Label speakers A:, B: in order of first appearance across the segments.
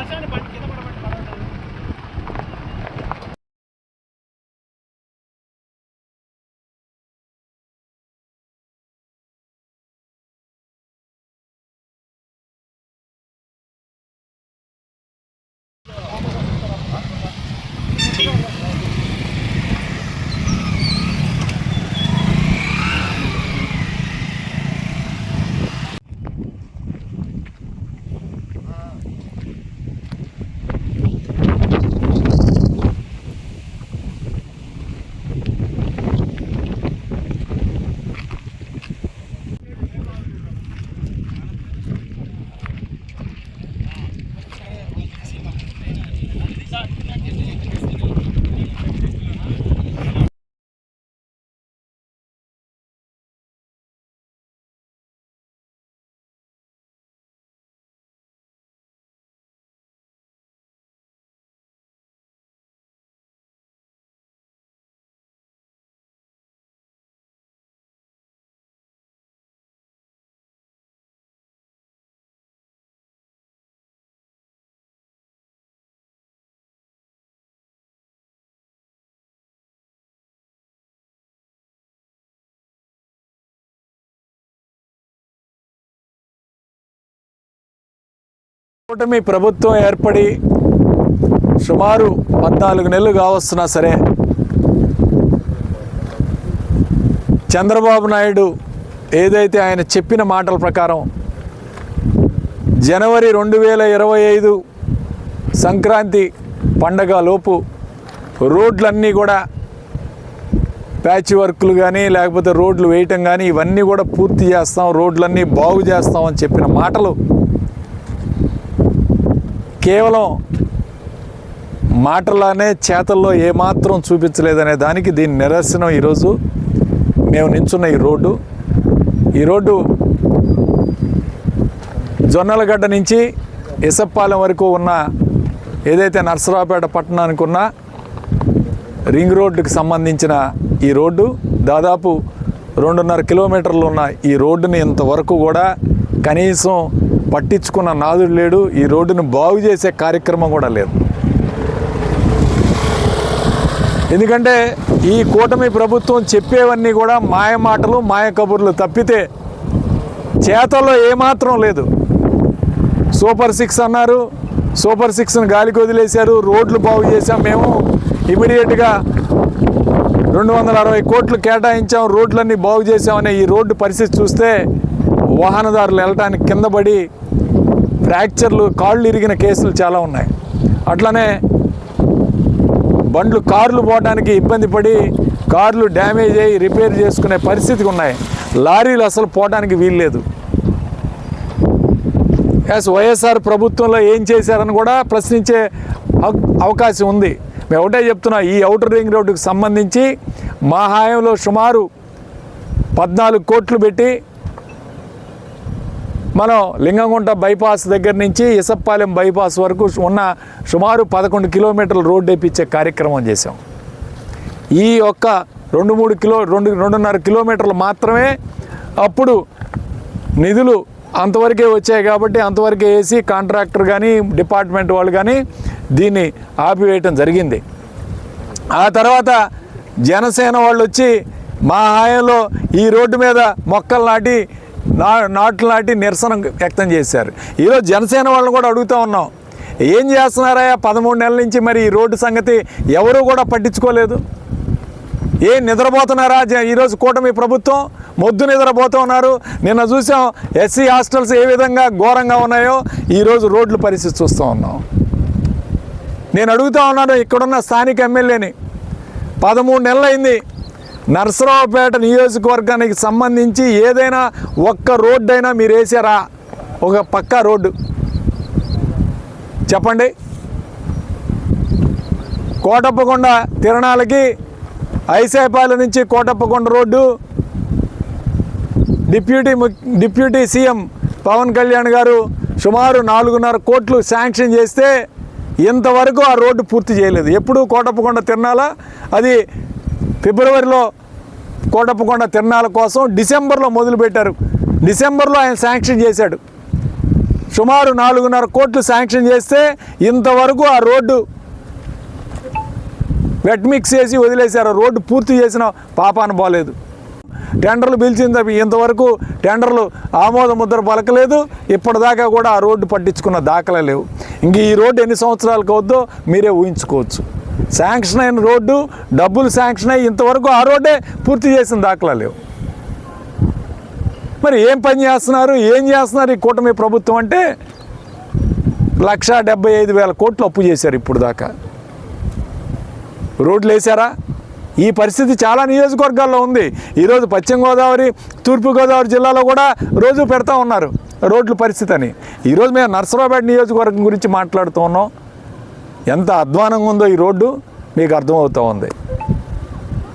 A: రాష్ట్రాన్ని కూటమి ప్రభుత్వం ఏర్పడి సుమారు పద్నాలుగు నెలలు కావస్తున్నా సరే చంద్రబాబు నాయుడు ఏదైతే ఆయన చెప్పిన మాటల ప్రకారం జనవరి రెండు వేల ఇరవై ఐదు సంక్రాంతి పండగ లోపు రోడ్లన్నీ కూడా ప్యాచ్ వర్క్లు కానీ లేకపోతే రోడ్లు వేయటం కానీ ఇవన్నీ కూడా పూర్తి చేస్తాం రోడ్లన్నీ బాగు చేస్తాం అని చెప్పిన మాటలు కేవలం మాటలానే చేతల్లో ఏమాత్రం చూపించలేదనే దానికి దీని నిదర్శనం ఈరోజు. మేము నించున్న ఈ రోడ్డు. ఈ రోడ్డు జొన్నలగడ్డ నుంచి ఇసప్పాలెం వరకు ఉన్న ఏదైతే నర్సరావుపేట పట్టణానికి ఉన్న రింగ్ రోడ్డుకి సంబంధించిన ఈ రోడ్డు దాదాపు రెండున్నర కిలోమీటర్లు ఉన్న ఈ రోడ్డుని ఇంతవరకు కూడా కనీసం పట్టించుకున్న నాదుడు లేడు ఈ రోడ్డును బాగు చేసే కార్యక్రమం కూడా లేదు. ఎందుకంటే ఈ కూటమి ప్రభుత్వం చెప్పేవన్నీ కూడా మాయ మాటలు మాయ కబుర్లు తప్పితే చేతల్లో ఏమాత్రం లేదు. సూపర్ సిక్స్ అన్నారు సూపర్ సిక్స్ని గాలికి వదిలేశారు రోడ్లు బాగు చేసాం మేము. ఇమీడియట్గా రెండు వందల అరవై కోట్లు కేటాయించాం రోడ్లన్నీ బాగు చేసామనే ఈ రోడ్డు పరిస్థితి చూస్తే వాహనదారులు వెళ్ళటానికి కింద పడి ఫ్రాక్చర్లు కాళ్ళు ఇరిగిన కేసులు చాలా ఉన్నాయి. అట్లనే బండ్లు కార్లు పోవడానికి ఇబ్బంది పడి కార్లు డ్యామేజ్ అయ్యి రిపేర్ చేసుకునే పరిస్థితి ఉన్నాయి. లారీలు అసలు పోవడానికి వీల్లేదు ఎస్ వైఎస్ఆర్ ప్రభుత్వంలో ఏం చేశారని కూడా ప్రశ్నించే అవ- అవకాశం ఉంది. మేము ఒకటే చెప్తున్నా ఈ అవుటర్ రింగ్ రోడ్డుకు సంబంధించి మా హాయంలో సుమారు పద్నాలుగు కోట్లు పెట్టి మనం లింగంగుంట బైపాస్ దగ్గర నుంచి ఇసప్పాలెం బైపాస్ వరకు ఉన్న సుమారు పదకొండు కిలోమీటర్ల రోడ్డు వేయించే కార్యక్రమం చేసాం ఈ ఒక్క రెండు మూడు కిలో రెండు రెండున్నర కిలోమీటర్లు మాత్రమే అప్పుడు నిధులు అంతవరకే వచ్చాయి కాబట్టి అంతవరకే వేసి కాంట్రాక్టర్ కానీ డిపార్ట్మెంట్ వాళ్ళు కానీ దీన్ని ఆపివేయటం జరిగింది. ఆ తర్వాత జనసేన వాళ్ళు వచ్చి మా హాయంలో ఈ రోడ్డు మీద మొక్కలు నాటి నా నాటు నాటి నిరసన వ్యక్తం చేశారు. ఈరోజు జనసేన వాళ్ళని కూడా అడుగుతూ ఉన్నాం. ఏం చేస్తున్నారా పదమూడు నెలల నుంచి మరి ఈ రోడ్డు సంగతి ఎవరూ కూడా పట్టించుకోలేదు. ఏ నిద్రపోతున్నారా? ఈరోజు కూటమి ప్రభుత్వం మొద్దు నిద్రపోతూ ఉన్నారు. నిన్న చూసాం ఎస్సీ హాస్టల్స్ ఏ విధంగా ఘోరంగా ఉన్నాయో. ఈరోజు రోడ్లు పరిస్థితి చూస్తూ ఉన్నాం. నేను అడుగుతూ ఉన్నాను ఇక్కడున్న స్థానిక ఎమ్మెల్యేని. పదమూడు నెలలైంది. నరసరావుపేట నియోజకవర్గానికి సంబంధించి ఏదైనా ఒక్క రోడ్డు అయినా మీరు వేసారా? ఒక పక్కా రోడ్డు. చెప్పండి. కోటప్పకొండ తిరణాలకి ఐసాయిపాలెం నుంచి కోటప్పకొండ రోడ్డు. డిప్యూటీ ము- డిప్యూటీ సీఎం పవన్ కళ్యాణ్ గారు సుమారు నాలుగున్నర కోట్లు శాంక్షన్ చేస్తే ఇంతవరకు ఆ రోడ్డు పూర్తి చేయలేదు. ఎప్పుడు కోటప్పకొండ తిరణాల అది ఫిబ్రవరిలో కోటప్పకొండ తిరణాల కోసం డిసెంబర్లో మొదలుపెట్టారు. డిసెంబర్లో ఆయన శాంక్షన్ చేశాడు. సుమారు నాలుగున్నర కోట్లు శాంక్షన్ చేస్తే ఇంతవరకు ఆ రోడ్డు వెట్ మిక్స్ చేసి వదిలేశారు. రోడ్డు పూర్తి చేసిన పాపాన బాలేదు టెండర్లు పిలిచిన తప్ప ఇంతవరకు టెండర్లు ఆమోద ముద్ర పలకలేదు. ఇప్పటిదాకా కూడా ఆ రోడ్డు పట్టించుకున్న దాఖలా లేవు. ఇంక ఈ రోడ్డు ఎన్ని సంవత్సరాలకు అవుద్దో మీరే ఊహించుకోవచ్చు. శాంక్షన్ అయిన రోడ్డు డబ్బులు శాంక్షన్ అయ్యి ఇంతవరకు ఆ రోడ్డే పూర్తి చేసిన దాఖలా లేవు. మరి ఏం పని చేస్తున్నారు? ఏం చేస్తున్నారు ఈ కూటమి ప్రభుత్వం అంటే లక్ష డెబ్బై ఐదు వేల కోట్లు అప్పు చేశారు ఇప్పుడు దాకా. రోడ్లు వేసారా ఈ పరిస్థితి చాలా నియోజకవర్గాల్లో ఉంది. ఈరోజు పశ్చిమ గోదావరి తూర్పుగోదావరి జిల్లాలో కూడా రోజు పెడతా ఉన్నారు రోడ్ల పరిస్థితి అని. ఈరోజు మేము నర్సరావుపేట నియోజకవర్గం గురించి మాట్లాడుతూ ఉన్నాం. ఎంత అధ్వానంగా ఉందో ఈ రోడ్డు మీకు అర్థమవుతూ ఉంది.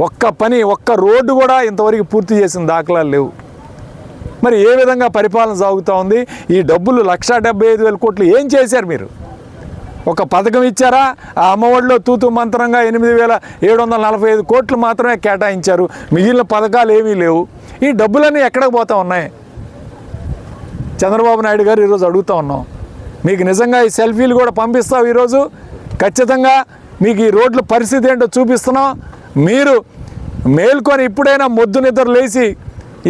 A: ఒక్క పని ఒక్క రోడ్డు కూడా ఇంతవరకు పూర్తి చేసిన దాఖలాలు లేవు. మరి ఏ విధంగా పరిపాలన సాగుతూ ఉంది? ఈ డబ్బులు లక్షా డెబ్బై ఐదు వేల కోట్లు ఏం చేశారు మీరు? ఒక పథకం ఇచ్చారా? ఆ అమ్మఒడిలో తూతు మంత్రంగా ఎనిమిది వేల ఏడు వందల నలభై ఐదు కోట్లు మాత్రమే కేటాయించారు. మిగిలిన పథకాలు ఏమీ లేవు. ఈ డబ్బులన్నీ ఎక్కడికి పోతా ఉన్నాయి? చంద్రబాబు నాయుడు గారు ఈరోజు అడుగుతూ ఉన్నాం. మీకు నిజంగా ఈ సెల్ఫీలు కూడా పంపిస్తావు ఈరోజు. ఖచ్చితంగా మీకు ఈ రోడ్ల పరిస్థితి ఏంటో చూపిస్తున్నాం. మీరు మేల్కొని ఇప్పుడైనా మొద్దు నిద్ర లేచి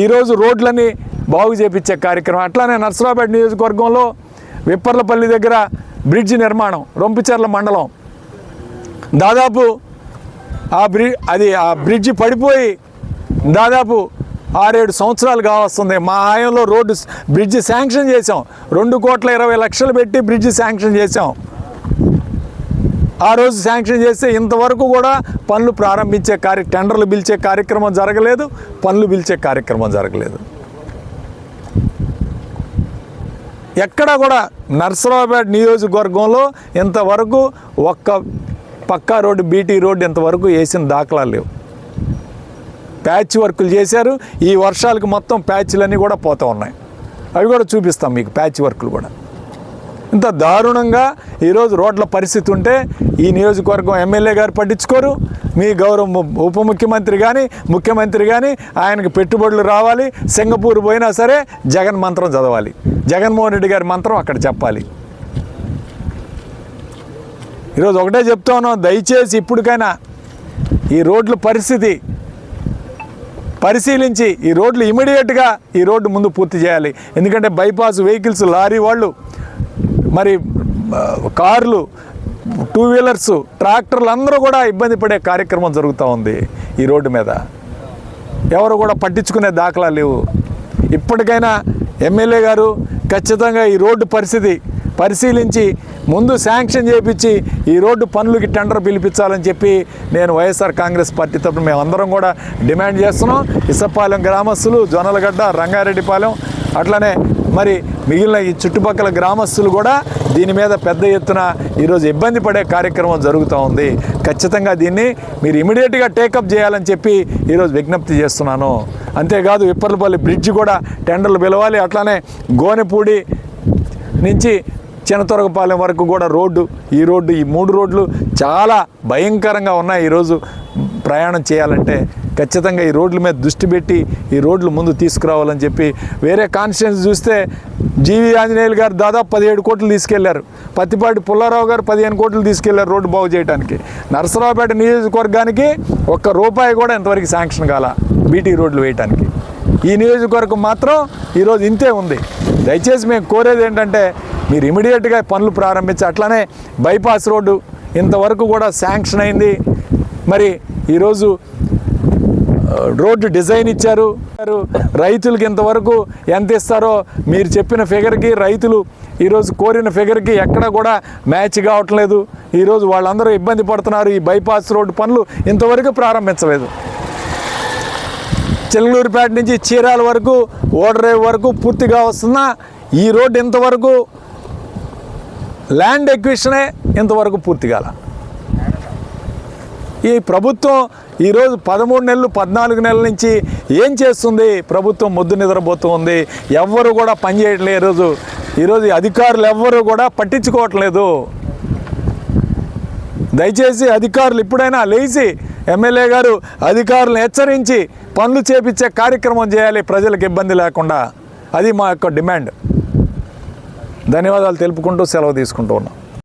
A: ఈరోజు రోడ్లని బాగు చేపించే కార్యక్రమం. అట్లానే నర్సరాపేట నియోజకవర్గంలో విప్పర్లపల్లి దగ్గర బ్రిడ్జి నిర్మాణం రొంపిచెర్ల మండలం. దాదాపు ఆ బ్రి అది ఆ బ్రిడ్జి పడిపోయి దాదాపు ఆరేడు సంవత్సరాలు కావస్తుంది. మా ఆయంలో రోడ్డు బ్రిడ్జ్ శాంక్షన్ చేసాం రెండు కోట్ల ఇరవై లక్షలు పెట్టి బ్రిడ్జి శాంక్షన్ చేసాం ఆ రోజు శాంక్షన్ చేస్తే ఇంతవరకు కూడా పనులు ప్రారంభించే కార్య టెండర్లు పిలిచే కార్యక్రమం జరగలేదు పనులు పిలిచే కార్యక్రమం జరగలేదు. ఎక్కడా కూడా నర్సరావుపేట నియోజకవర్గంలో ఇంతవరకు ఒక్క పక్కా రోడ్డు బీటీ రోడ్డు ఇంతవరకు వేసిన దాఖలాలు లేవు. ప్యాచ్ వర్కులు చేశారు ఈ వర్షాలకు మొత్తం ప్యాచ్లన్నీ కూడా పోతూ ఉన్నాయి. అవి కూడా చూపిస్తాం మీకు ప్యాచ్ వర్కులు కూడా. ఇంత దారుణంగా ఈరోజు రోడ్ల పరిస్థితి ఉంటే ఈ నియోజకవర్గం ఎమ్మెల్యే గారు పట్టించుకోరు. మీ గౌరవ ము- ఉప ముఖ్యమంత్రి కానీ ముఖ్యమంత్రి కానీ ఆయనకు పెట్టుబడులు రావాలి. సింగపూర్ పోయినా సరే జగన్ మంత్రం చదవాలి. జగన్మోహన్ రెడ్డి గారి మంత్రం అక్కడ చెప్పాలి. ఈరోజు ఒకటే చెప్తా ఉన్నాం దయచేసి ఇప్పటికైనా ఈ రోడ్ల పరిస్థితి పరిశీలించి ఈ రోడ్లు ఇమీడియట్గా ఈ రోడ్డు ముందు పూర్తి చేయాలి. ఎందుకంటే బైపాస్ వెహికల్స్ లారీ వాళ్ళు మరి కార్లు టూ వీలర్స్ ట్రాక్టర్లు అందరూ కూడా ఇబ్బంది పడే కార్యక్రమం జరుగుతూ ఉంది ఈ రోడ్డు మీద. ఎవరు కూడా పట్టించుకునే దాఖలా లేవు. ఇప్పటికైనా ఎమ్మెల్యే గారు ఖచ్చితంగా ఈ రోడ్డు పరిస్థితి పరిశీలించి ముందు శాంక్షన్ చేయించి ఈ రోడ్డు పనులకి టెండర్ పిలిపించాలని చెప్పి నేను వైఎస్ఆర్ కాంగ్రెస్ పార్టీ తరపున మేమందరం కూడా డిమాండ్ చేస్తున్నాం. ఇసపాలెం గ్రామస్తులు జొన్నలగడ్డ రంగారెడ్డిపాలెం అట్లనే మరి మిగిలిన ఈ చుట్టుపక్కల గ్రామస్తులు కూడా దీని మీద పెద్ద ఎత్తున ఈరోజు ఇబ్బంది పడే కార్యక్రమం జరుగుతూ ఉంది. ఖచ్చితంగా దీన్ని మీరు ఇమీడియట్గా టేకప్ చేయాలని చెప్పి ఈరోజు విజ్ఞప్తి చేస్తున్నాను. అంతేకాదు విప్పర్లపల్లి బ్రిడ్జ్ కూడా టెండర్లు పిలవాలి. అట్లానే గోనెపూడి నుంచి చినతొరగపాలెం వరకు కూడా రోడ్డు ఈ రోడ్డు ఈ మూడు రోడ్లు చాలా భయంకరంగా ఉన్నాయి ఈరోజు ప్రయాణం చేయాలంటే. ఖచ్చితంగా ఈ రోడ్ల మీద దృష్టి పెట్టి ఈ రోడ్లు ముందు తీసుకురావాలని చెప్పి వేరే కాన్స్టిట్యున్సీ చూస్తే జీవి ఆంజనేయులు గారు దాదాపు పదిహేడు కోట్లు తీసుకెళ్ళారు. పత్తిపాటి పుల్లారావు గారు పదిహేను కోట్లు తీసుకెళ్ళారు రోడ్డు బాగు చేయడానికి నరసరావుపేట నియోజకవర్గానికి ఒక్క రూపాయి కూడా ఇంతవరకు శాంక్షన్ కాల బీటీ రోడ్లు వేయటానికి. ఈ నియోజకవర్గం మాత్రం ఈరోజు ఇంతే ఉంది. దయచేసి మేము కోరేది ఏంటంటే మీరు ఇమీడియట్గా పనులు ప్రారంభించి అట్లానే బైపాస్ రోడ్డు ఇంతవరకు కూడా శాంక్షన్ అయింది. మరి ఈరోజు రోడ్డు డిజైన్ ఇచ్చారు. రైతులకి ఇంతవరకు ఎంత ఇస్తారో మీరు చెప్పిన ఫిగర్కి రైతులు ఈరోజు కోరిన ఫిగర్కి ఎక్కడ కూడా మ్యాచ్ కావట్లేదు. ఈరోజు వాళ్ళందరూ ఇబ్బంది పడుతున్నారు. ఈ బైపాస్ రోడ్డు పనులు ఇంతవరకు ప్రారంభించలేదు. చిలకలూరుపేట నుంచి చీరాల వరకు ఓడరేవు వరకు పూర్తిగా వస్తున్న ఈ రోడ్డు ఇంతవరకు ల్యాండ్ ఎక్విషనే ఇంతవరకు పూర్తి కాల. ఈ ప్రభుత్వం ఈరోజు పదమూడు నెలలు పద్నాలుగు నెలల నుంచి ఏం చేస్తుంది? ప్రభుత్వం ముద్దు నిద్రపోతుంది. ఎవ్వరు కూడా పనిచేయట్లేదు ఈరోజు. ఈరోజు అధికారులు ఎవ్వరు కూడా పట్టించుకోవట్లేదు. దయచేసి అధికారులు ఇప్పుడైనా లేచి ఎమ్మెల్యే గారు అధికారులను హెచ్చరించి పనులు చేపించే కార్యక్రమం చేయాలి. ప్రజలకు ఇబ్బంది లేకుండా. అది మా యొక్క డిమాండ్. ధన్యవాదాలు తెలుపుకుంటూ సెలవు తీసుకుంటూ ఉన్నాం.